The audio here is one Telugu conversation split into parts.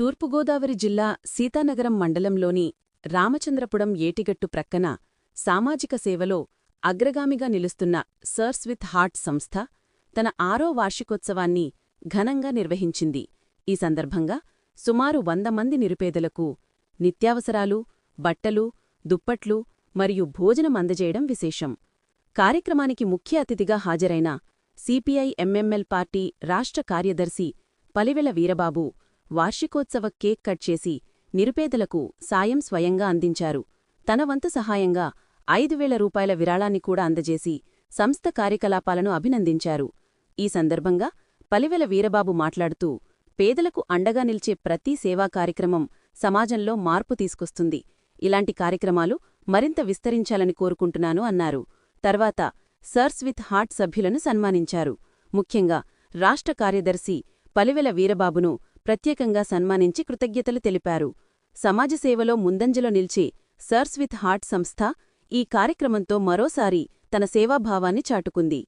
తూర్పుగోదావరి జిల్లా సీతానగరం మండలంలోని రామచంద్రపురం ఏటిగట్టు ప్రక్కన సామాజిక సేవలో అగ్రగామిగా నిలుస్తున్న సర్స్ విత్ హార్ట్ సంస్థ తన ఆరో వార్షికోత్సవాన్ని ఘనంగా నిర్వహించింది. ఈ సందర్భంగా సుమారు వంద మంది నిరుపేదలకు నిత్యావసరాలు బట్టలు దుప్పట్లు మరియు భోజనం అందజేయడం విశేషం. కార్యక్రమానికి ముఖ్య అతిథిగా హాజరైన సిపిఐ ఎంఎంఎల్ పార్టీ రాష్ట్ర కార్యదర్శి పలివెల వీరబాబు వార్షికోత్సవ కేక్ కట్ చేసి నిరుపేదలకు సాయం స్వయంగా అందించారు. తన వంతు సహాయంగా ఐదు వేల రూపాయల విరాళాన్ని కూడా అందజేసి సంస్థ కార్యకలాపాలను అభినందించారు. ఈ సందర్భంగా పలివెల వీరబాబు మాట్లాడుతూ పేదలకు అండగా నిలిచే ప్రతి సేవా కార్యక్రమం సమాజంలో మార్పు తీసుకొస్తుంది. ఇలాంటి కార్యక్రమాలు మరింత విస్తరించాలని కోరుకుంటున్నాను అన్నారు. తర్వాత సర్స్ విత్ హార్ట్ సభ్యులను సన్మానించారు. ముఖ్యంగా రాష్ట్ర కార్యదర్శి పలివెల వీరబాబును ప్రత్యేకంగా సన్మానించి కృతజ్ఞతలు తెలిపారు. సమాజ సేవలో ముందంజలో నిలిచి సర్స్ విత్ హార్ట్ సంస్థ ఈ కార్యక్రమంతో మరోసారి తన సేవాభావాన్ని చాటుకుంది.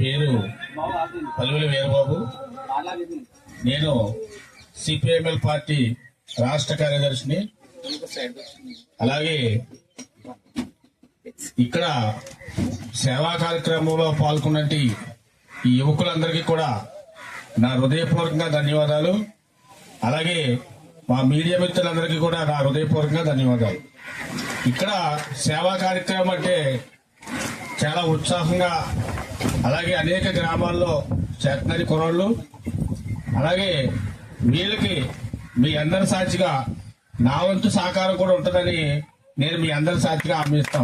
పేరు పలువుల వీరబాబు. నేను సిపిఎంఎల్ పార్టీ రాష్ట్ర కార్యదర్శిని. అలాగే ఇక్కడ సేవా కార్యక్రమంలో పాల్గొన్నటి ఈ యువకులందరికీ కూడా నా హృదయపూర్వకంగా ధన్యవాదాలు. అలాగే మా మీడియా మిత్రులందరికీ కూడా నా హృదయపూర్వకంగా ధన్యవాదాలు. ఇక్కడ సేవా కార్యక్రమం అంటే చాలా ఉత్సాహంగా అలాగే అనేక గ్రామాల్లో చేతనరి కుర్రోళ్ళు అలాగే వీళ్ళకి మీ అందరి సాక్షిగా నా వంతు సహకారం కూడా ఉంటుందని నేను మీ అందరి సాక్షిగా హామీస్తా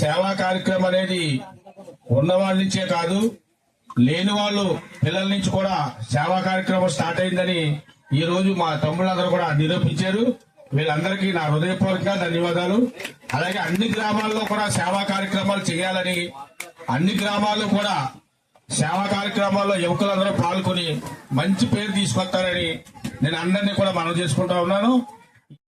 సేవా కార్యక్రమం అనేది ఉన్నవాళ్ళ నుంచే కాదు లేని వాళ్ళు పిల్లల నుంచి కూడా సేవా కార్యక్రమం స్టార్ట్ అయిందని ఈ రోజు మా తమ్ముళ్ళందరూ కూడా నిరూపించారు. వీళ్ళందరికీ నా హృదయపూర్వక ధన్యవాదాలు. అలాగే అన్ని గ్రామాల్లో కూడా సేవా కార్యక్రమాలు చేయాలని అన్ని గ్రామాల్లో కూడా సేవా కార్యక్రమాల్లో యువకులందరూ పాల్గొని మంచి పేరు తీసుకొస్తారని నేను అందరినీ కూడా మనం చేసుకుంటా ఉన్నాను.